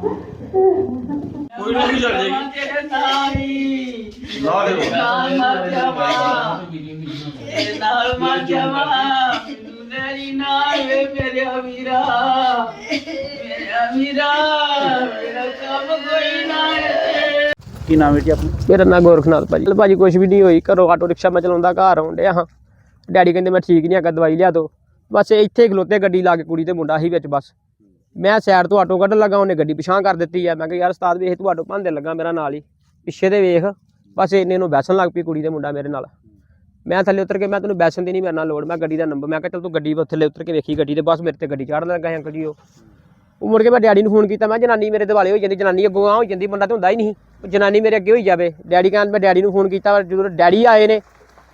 ਕੋਈ ਨਾ ਵੀ ਲੜ ਜਾਏਗੀ ਤੇਰੇ ਨਾਲ ਹੀ ਲਾ ਦੇ ਨਾਲ ਮਰ ਜਾਵਾ ਇਹ ਨਾਲ ਮਰ ਜਾਵਾ ਦੁਨੇਰੀ ਨਾਲ ਵੇ ਮੇਰੇ ਵੀਰਾ ਮੇਰੇ ਵੀਰਾ ਮੇਰਾ ਕੰਮ ਕੋਈ ਨਾ ਹੈ ਕੀ ਨਾਮ ਹੈ ਜੀ ਆਪਣਾ? ਮੇਰਾ ਨਾਂ ਗੋਰਖਨਾਥ ਭਾਜੀ। ਚਲ ਭਾਜੀ ਕੁਛ ਵੀ ਨਹੀਂ ਹੋਈ। ਘਰੋਂ ਆਟੋ ਰਿਕਸ਼ਾ ਮੈਂ ਚਲਾਉਂਦਾ ਘਰ ਆਉਣ ਡਿਆ ਹਾਂ। ਡੈਡੀ ਕਹਿੰਦੇ ਮੈਂ ਠੀਕ ਨਹੀਂ ਹੈਗਾ ਦਵਾਈ ਲਿਆ ਦੋ। ਬਸ ਇੱਥੇ ਖਲੋਤੇ ਗੱਡੀ ਲਾ ਕੇ ਕੁੜੀ ਤੇ ਮੁੰਡਾ ਹੀ ਵਿੱਚ ਬਸ। ਮੈਂ ਸਾਈਡ ਤੋਂ ਆਟੋ ਕੱਢਣ ਲੱਗਾ, ਉਹਨੇ ਗੱਡੀ ਪਿਛਾਂ ਕਰ ਦਿੱਤੀ ਆ। ਮੈਂ ਕਿਹਾ, ਯਾਰ ਉਸਤਾਦ ਵੇਖ ਤੂੰ ਆਟੋ ਭੰਦੇ ਲੱਗਾ ਮੇਰਾ ਨਾਲ ਹੀ। ਪਿੱਛੇ ਦੇ ਵੇਖ, ਬਸ ਇੰਨੇ ਨੂੰ ਬੈਸਣ ਲੱਗ ਪਈ ਕੁੜੀ ਤੇ ਮੁੰਡਾ ਮੇਰੇ ਨਾਲ। ਮੈਂ ਥੱਲੇ ਉਤਰ ਕੇ, ਮੈਂ ਤੈਨੂੰ ਬੈਸਣ ਦੀ ਨਹੀਂ ਮੇਰੇ ਨਾਲ ਲੋੜ, ਮੈਂ ਗੱਡੀ ਦਾ ਨੰਬਰ, ਮੈਂ ਕਿਹਾ, ਚਲ ਤੂੰ ਗੱਡੀ ਥੱਲੇ ਉਤਰ ਕੇ ਵੇਖੀ ਗੱਡੀ ਤੇ, ਬਸ ਮੇਰੇ ਤੇ ਗੱਡੀ ਚਾੜਨ ਲੱਗਾ ਸੀ ਅੰਕਲ ਜੀ ਉਹ। ਉਹ ਮੁੜ ਕੇ ਮੈਂ ਡੈਡੀ ਨੂੰ ਫੋਨ ਕੀਤਾ, ਮੈਂ ਜਨਾਨੀ ਮੇਰੇ ਦਿਵਾਲੇ ਹੋਈ ਜਾਂਦੀ, ਜਨਾਨੀ ਅੱਗੋਂ ਆ ਹੋ ਜਾਂਦੀ ਬੰਦਾ ਤਾਂ ਹੁੰਦਾ ਹੀ ਨਹੀਂ। ਉਹ ਜਨਾਨੀ ਮੇਰੇ ਅੱਗੇ ਹੋਈ ਜਾਵੇ। ਡੈਡੀ ਕਹਿੰਦਾ, ਮੈਂ ਡੈਡੀ ਨੂੰ ਫੋਨ ਕੀਤਾ, ਜਦੋਂ ਡੈਡੀ ਆਏ ਨੇ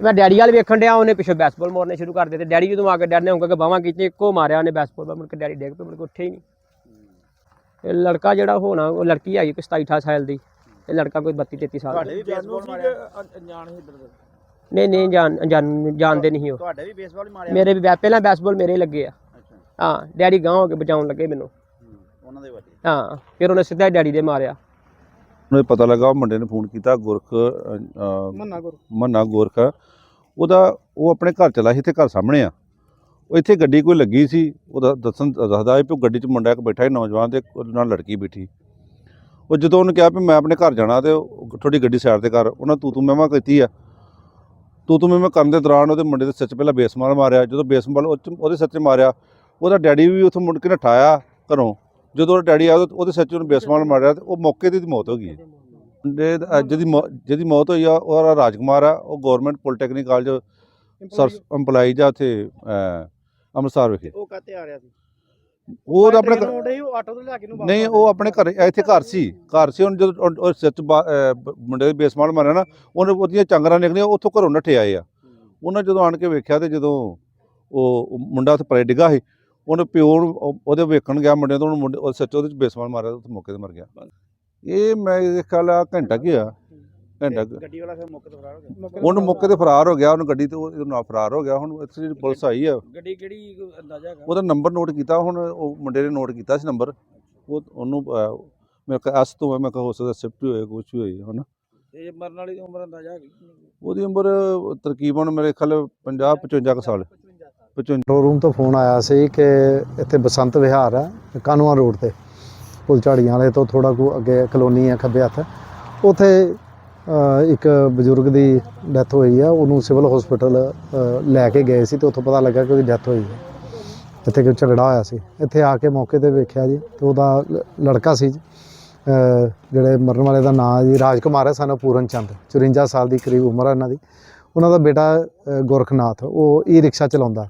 ਮੈਂ ਡੈਡੀ ਵਾਲ ਵੇਖਣ ਡਿਆ ਉਹਨੇ ਪਿੱਛੋਂ ਬੈਸਬਾਲ ਮਾਰਨੇ ਸ਼ੁਰੂ ਕਰ ਦਿੱਤੇ। ਡੈਡੀ ਜਦੋਂ ਆ ਕੇ ਡੈਡੀ ਨੇ ਉਂਗਲ ਕੇ ਬਾਹਾਂ ਕੀਤੀਆਂ ਇੱਕੋ ਮਾਰਿਆ ਉਹਨੇ ਬੈਸਬਾਲ ਮੁੜ ਕੇ ਡੈਡੀ ਡੇਗ ਪਏ ਮੁੜ ਕੇ ਉੱਠੇ ਹੀ ਨਹੀਂ। ਇਹ ਲੜਕਾ ਜਿਹੜਾ ਹੋਣਾ ਉਹ ਲੜਕੀ ਹੈਗੀ ਕੋਈ 27 28 ਸਾਲ ਦੀ। ਇਹ ਲੜਕਾ ਕੋਈ 32 33 ਸਾਲ ਦਾ। ਤੁਹਾਡੇ ਵੀ ਬੇਸਬਾਲ ਮਾਰਿਆ? ਅਣਜਾਣ ਹੀ ਇੱਧਰ ਦੇ? ਨਹੀਂ ਨਹੀਂ ਜਾਣ ਜਾਣ- ਜਾਣਦੇ ਨਹੀਂ ਉਹ। ਤੁਹਾਡੇ ਵੀ ਬੇਸਬਾਲ ਮਾਰਿਆ? ਮੇਰੇ ਵੀ ਬੈ- ਪਹਿਲਾਂ ਬੈਸਬਾਲ ਮੇਰੇ ਹੀ ਲੱਗੇ ਆ। ਅੱਛਾ। ਹਾਂ ਡੈਡੀ ਗਾਂਹ ਹੋ ਕੇ ਬਚਾਉਣ ਲੱਗੇ ਮੈਨੂੰ। ਹੂੰ, ਉਹਨਾਂ ਦੇ ਵੱਡੇ। ਹਾਂ ਫਿਰ ਉਹਨੇ ਸਿੱਧਾ ਹੀ ਡੈਡੀ ਦੇ ਮਾਰਿਆ। ਨੂੰ ਪਤਾ ਲੱਗਾ ਉਹ ਮੁੰਡੇ ਨੇ ਫੋਨ ਕੀਤਾ ਗੁਰਖ ਮੰਨਾ ਗੁਰ ਮੰਨਾ ਗੁਰਖ। ਉਹਦਾ ਉਹ ਆਪਣੇ ਘਰ ਚਲਾ ਸੀ ਇੱਥੇ ਘਰ ਸਾਹਮਣੇ ਆ। ਉਹ ਇੱਥੇ ਗੱਡੀ ਕੋਈ ਲੱਗੀ ਸੀ ਉਹਦਾ ਦੱਸਣ ਦੱਸਦਾ ਹੈ ਉਹ ਗੱਡੀ 'ਚ ਮੁੰਡਾ ਇੱਕ ਬੈਠਾ ਸੀ ਨੌਜਵਾਨ ਤੇ ਉਹਦੇ ਨਾਲ ਲੜਕੀ ਬੈਠੀ। ਉਹ ਜਦੋਂ ਉਹਨੇ ਕਿਹਾ ਵੀ ਮੈਂ ਆਪਣੇ ਘਰ ਜਾਣਾ ਤੇ ਥੋੜੀ ਗੱਡੀ ਸਾਈਡ ਤੇ ਕਰ ਉਹਨਾਂ ਤੂੰ ਤੂੰ ਮੈਂ ਕੀਤੀ ਆ। ਤੂੰ ਤੂੰ ਮੈਂ ਕਰਨ ਦੇ ਦੌਰਾਨ ਉਹਦੇ ਮੁੰਡੇ ਦੇ ਸਿਰ 'ਚ ਪਹਿਲਾਂ ਬੇਸਮਾਲ ਮਾਰਿਆ। ਜਦੋਂ ਬੇਸਮਾਲ ਉਹਦੇ ਸਿਰ 'ਚ ਮਾਰਿਆ ਉਹਦਾ ਡੈਡੀ ਵੀ ਉੱਥੋਂ ਮੁੜ ਕੇ ਨਠਾਇਆ ਘਰੋਂ। ਜਦੋਂ ਉਹਦਾ ਡੈਡੀ ਆਇਆ ਉਹਦੇ- ਉਹਦੇ ਸਿਰ 'ਚ ਉਹਨੂੰ ਬੇਸਮਾਲ ਮਾਰਿਆ ਤੇ ਉਹ ਮੌਕੇ ਤੇ ਦੀ ਮੌਤ ਹੋ ਗਈ ਹੈ। ਮੁੰਡੇ ਦਾ- ਜਿਹਦੀ ਮੌ- ਜਿਹਦੀ ਮੌਤ ਹੋਈ ਆ ਉਹ ਰਾਜਕੁਮਾਰ ਆ ਉਹ government polytechnic college sir EMPLOYEE ਜਾਂ ਉੱਥੇ ਅਹ, ਅੰਮ੍ਰਿਤਸਰ ਵਿਖੇ। ਉਹ ਕਾਤੇ ਆ ਰਿਹਾ ਸੀ? ਉਹ ਤਾਂ ਆਪਣੇ ਘਰ- ਉਹ ਆਟੋ ਤੋਂ ਲਿਆ ਕੇ ਨੂੰ ਨਹੀਂ ਉਹ ਆਪਣੇ ਘਰ ਇੱਥੇ ਘਰ ਸੀ। ਘਰ ਸੀ ਉਹਨੇ ਜਦੋਂ ਉਹ- ਉਹ ਸਿਰ 'ਚ ਬਾ- ਅਹ, ਬ- ਮੁੰਡੇ ਦੇ ਬੇਸਮਾਲ ਮਾਰਿਆ ਨਾ ਉਹਨੇ ਉਹਦੀਆਂ ਚੰਗਰਾਂ ਨਿਕਲੀਆਂ ਉੱਥੋਂ ਘਰੋਂ ਨੱਠੇ ਆਏ ਆ। ਉਹਨਾਂ ਜਦੋਂ ਆਣ ਕੇ ਵੇਖਿਆ ਤੇ ਜਦੋਂ ਉਹ ਉਹ ਮੁੰਡਾ ਉੱਥੇ ਪਰੇ ਡਿੱਗਾ ਸੀ ਉਹਨੇ ਪਿਓ ਨੂੰ ਉਹ- ਉਹਦੇ ਵੇਖਣ ਗਿਆ ਮੁੰਡੇ ਤੋਂ ਉਹਨੂੰ ਮੁੰਡੇ ਉਹ ਸੱਚ ਉਹਦੇ 'ਚ ਬੇਸਮਾਲ ਮਾਰਿਆ ਤੇ ਉੱਥੇ ਮੌਕੇ ਤੇ ਮਰ ਗਿਆ। ਇਹ ਮੈਂ ਇਹ ਖਿਆਲ ਆ ਘੰਟਾ ਕੀ ਆ ਘੰਟਾ ਕੁ- ਗੱਡੀ ਵਾਲਾ ਫਿਰ ਮੌਕੇ ਤੋਂ ਫਰਾਰ ਹੋ ਗਿਆ? ਉਹਨੂੰ ਮੌਕੇ ਤੇ ਫਰਾਰ ਹੋ ਗਿਆ ਉਹਨੂੰ ਗੱਡੀ ਤੇ ਉਹਦੇ ਨਾਲ ਫਰਾਰ ਹੋ ਗਿਆ ਹੁਣ ਇੱਥੇ ਜਿਹੜੀ ਪੁਲਿਸ ਆਈ ਆ। ਗੱਡੀ ਕਿਹੜੀ ਕੋਈ ਅੰਦਾਜ਼ਾ ਹੈਗਾ? ਉਹਦਾ ਨੰਬਰ ਨੋਟ ਕੀਤਾ ਹੁਣ ਉਹ ਮੁੰਡੇ ਨੇ ਨੋਟ ਕੀਤਾ ਸੀ ਨੰਬਰ। ਉਹ ਉਹਨੂੰ ਅਹ, ਮੈਂ ਕਿਹਾ ਐਸ ਤੋਂ ਹੈ, ਮੈਂ ਕਿਹਾ ਹੋ ਸਕਦਾ ਸਿਫਟ ਹੋਏ ਕੁਝ ਵੀ ਹੋਏ ਹਨਾ। ਤੇ ਮਰਨ ਵਾਲੀ ਦੀ ਉਮਰ ਅੰਦਾਜ਼ਾ ਹੈਗੀ? ਉਹਦੀ ਉਮਰ ਤਕਰੀਬਨ ਮੇਰੇ ਖਿਆਲ 50 55 ਕੁ ਸਾਲ। 55 ਰੂਮ ਤੋਂ ਫੋਨ ਆਇਆ ਸੀ ਕਿ ਇੱਥੇ ਬਸੰਤ ਵਿਹਾਰ ਹੈ ਕਾਨੂੰਆਂ ਰੋਡ ਤੇ। ਪੁਲ ਝਾੜੀਆਂ ਵਾਲੇ ਤੋਂ ਥੋੜਾ ਕੁ ਅੱਗੇ ਕਲੋਨੀ ਹੈ ਖੱਬੇ ਹੱਥ। ਉੱਥੇ ਇੱਕ ਬਜ਼ੁਰਗ ਦੀ ਡੈਥ ਹੋਈ ਆ ਉਹਨੂੰ ਸਿਵਲ ਹਸਪੀਟਲ ਲੈ ਕੇ ਗਏ ਸੀ ਤੇ ਉੱਥੋਂ ਪਤਾ ਲੱਗਾ ਕਿ ਉਹਦੀ ਡੈਥ ਹੋਈ ਹੈ। ਇੱਥੇ ਕੋਈ ਝਗੜਾ ਹੋਇਆ ਸੀ। ਇੱਥੇ ਆ ਕੇ ਮੌਕੇ ਤੇ ਵੇਖਿਆ ਜੀ ਤੇ ਉਹਦਾ ਲੜਕਾ ਸੀ ਜੀ, ਜਿਹੜੇ ਮਰਨ ਵਾਲੇ ਦਾ ਨਾਂ ਜੀ ਰਾਜਕੁਮਾਰ ਹੈ ਸਾਨੂੰ ਪੂਰਨ ਚੰਦ। 54 ਸਾਲ ਦੀ ਕਰੀਬ ਉਮਰ ਹੈ ਇਹਨਾਂ ਦੀ। ਉਹਨਾਂ ਦਾ ਬੇਟਾ ਅ, ਗੋਰਖਨਾਥ ਉਹ ਈ ਰਿਕਸ਼ਾ ਚਲਾਉਂਦਾ।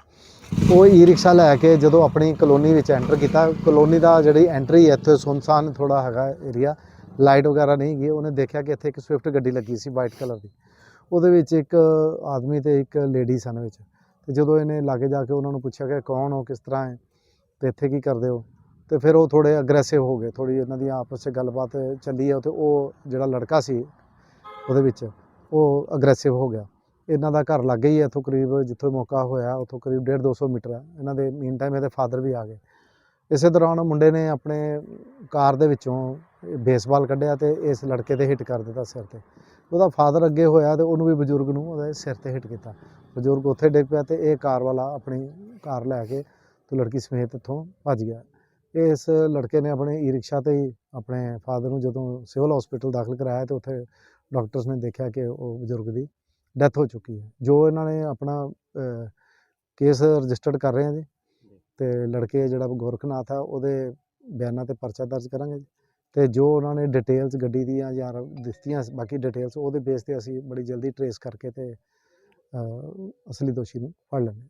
ਉਹ ਈ ਰਿਕਸ਼ਾ ਲੈ ਕੇ ਜਦੋਂ ਆਪਣੀ ਕਲੋਨੀ ਵਿੱਚ ਐਂਟਰ ਕੀਤਾ ਕਲੋਨੀ ਦਾ ਜਿਹੜੀ ਐਂਟਰੀ ਹੈ ਇੱਥੇ ਸੁਨਸਾਨ ਥੋੜਾ ਹੈਗਾ ਏਰੀਆ ਲਾਈਟ ਵਗੈਰਾ ਨਹੀਂ ਗਈ ਉਹਨੇ ਦੇਖਿਆ ਕਿ ਇੱਥੇ ਇੱਕ ਸਵਿਫਟ ਗੱਡੀ ਲੱਗੀ ਸੀ ਵਾਈਟ ਕਲਰ ਦੀ। ਉਹਦੇ ਵਿੱਚ ਇੱਕ ਆਦਮੀ ਤੇ ਇੱਕ ਲੇਡੀ ਸਨ ਵਿੱਚ। ਤੇ ਜਦੋਂ ਇਹਨੇ ਲਾਗੇ ਜਾ ਕੇ ਉਹਨਾਂ ਨੂੰ ਪੁੱਛਿਆ ਕਿ ਕੌਣ ਹੋ ਕਿਸ ਤਰ੍ਹਾਂ ਹੈ ਤੇ ਇੱਥੇ ਕੀ ਕਰਦੇ ਹੋ? ਤੇ ਫਿਰ ਉਹ ਥੋੜੇ ਅਗਰੈਸਿਵ ਹੋ ਗਏ ਥੋੜੀ ਇਹਨਾਂ ਦੀ ਆਪਸ ਵਿੱਚ ਗੱਲਬਾਤ ਚੱਲੀ ਹੈ ਤੇ ਉਹ ਜਿਹੜਾ ਲੜਕਾ ਸੀ ਉਹਦੇ ਵਿੱਚ ਉਹ ਅਗਰੈਸਿਵ ਹੋ ਗਿਆ। ਇਹਨਾਂ ਦਾ ਘਰ ਲੱਗੇ ਹੀ ਹੈ, ਇੱਥੋਂ ਕਰੀਬ ਜਿੱਥੋਂ ਮੌਕਾ ਹੋਇਆ, ਉੱਥੋਂ ਕਰੀਬ 1.5 200 ਮੀਟਰ ਹੈ। ਇਹਨਾਂ ਦੇ ਮੀਨ ਟਾਈਮ ਇਹਦੇ ਫਾਦਰ ਵੀ ਆ ਗਏ। ਇਸੇ ਦੌਰਾਨ ਮੁੰਡੇ ਨੇ ਆਪਣੇ ਕਾਰ ਦੇ ਵਿੱਚੋਂ ਬੇਸਬਾਲ ਕੱਢਿਆ ਤੇ ਇਸ ਲੜਕੇ ਤੇ ਹਿੱਟ ਕਰ ਦਿੱਤਾ ਸਿਰ ਤੇ। ਉਹਦਾ ਫਾਦਰ ਅੱਗੇ ਹੋਇਆ ਤੇ ਉਹਨੂੰ ਵੀ ਬਜ਼ੁਰਗ ਨੂੰ ਉਹਦੇ ਸਿਰ ਤੇ ਹਿੱਟ ਕੀਤਾ। ਬਜ਼ੁਰਗ ਉੱਥੇ ਡਿੱਗ ਪਿਆ ਤੇ ਇਹ ਕਾਰ ਵਾਲਾ ਆਪਣੀ ਕਾਰ ਲੈ ਕੇ ਤੇ ਲੜਕੀ ਸਮੇਤ ਇੱਥੋਂ ਭੱਜ ਗਿਆ। ਇਸ ਲੜਕੇ ਨੇ ਆਪਣੇ ਈ ਰਿਕਸ਼ਾ ਤੇ ਹੀ ਆਪਣੇ ਫਾਦਰ ਨੂੰ ਜਦੋਂ ਸਿਵਲ ਹਸਪੀਟਲ ਦਾਖਲ ਕਰਾਇਆ ਤੇ ਉੱਥੇ ਡਾਕਟਰਸ ਨੇ ਦੇਖਿਆ ਕਿ ਉਹ ਬਜ਼ੁਰਗ ਦੀ ਡੈਥ ਹੋ ਚੁੱਕੀ ਹੈ। ਜੋ ਇਹਨਾਂ ਨੇ ਆਪਣਾ ਕੇਸ ਰਜਿਸਟਰਡ ਕਰ ਰਹੇ ਹਾਂ ਜੀ ਤੇ ਲੜਕੇ ਜਿਹੜਾ ਗੋਰਖਨਾਥ ਆ ਉਹਦੇ ਬਿਆਨਾਂ ਤੇ ਪਰਚਾ ਦਰਜ ਕਰਾਂਗੇ ਜੀ। ਤੇ ਜੋ ਉਹਨਾਂ ਨੇ ਡਿਟੇਲਸ ਗੱਡੀ ਦੀਆਂ ਜਾਂ ਦਿੱਤੀਆਂ ਬਾਕੀ ਡਿਟੇਲਸ ਉਹਦੇ ਬੇਸ ਤੇ ਅਸੀਂ ਬੜੀ ਜਲਦੀ ਟਰੇਸ ਕਰਕੇ ਤੇ ਅਸਲੀ ਦੋਸ਼ੀ ਨੂੰ ਫੜ ਲੈਂਦੇ